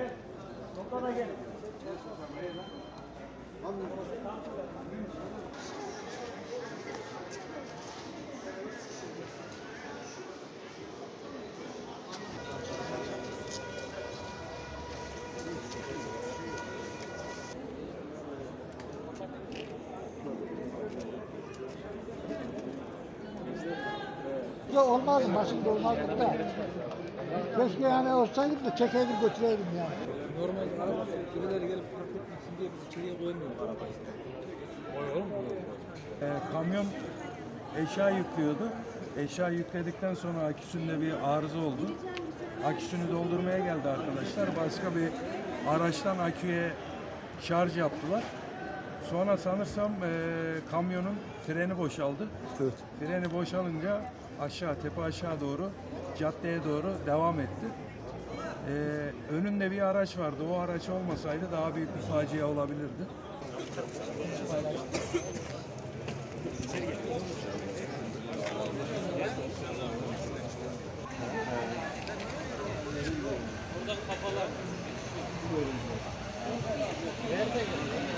gel. Toplana gel. Anladım. Ya olmazdı, başında olmazdı da. Keşke yani olsaydı da çekeydim götüreydim yani. Normal abi birileri gelip park etmesin diye biz içeriye koymuyoruz arabayı. Olur mu? Ee, kamyon eşya yüklüyordu. Eşya yükledikten sonra aküsünde bir arıza oldu. Aküsünü doldurmaya geldi arkadaşlar. Başka bir araçtan aküye şarj yaptılar. Sonra sanırsam e, kamyonun freni boşaldı. Evet. Freni boşalınca aşağı, tepe aşağı doğru, caddeye doğru devam etti. E, önünde bir araç vardı. O araç olmasaydı daha büyük bir facia olabilirdi. Buradan kafalar. Nerede?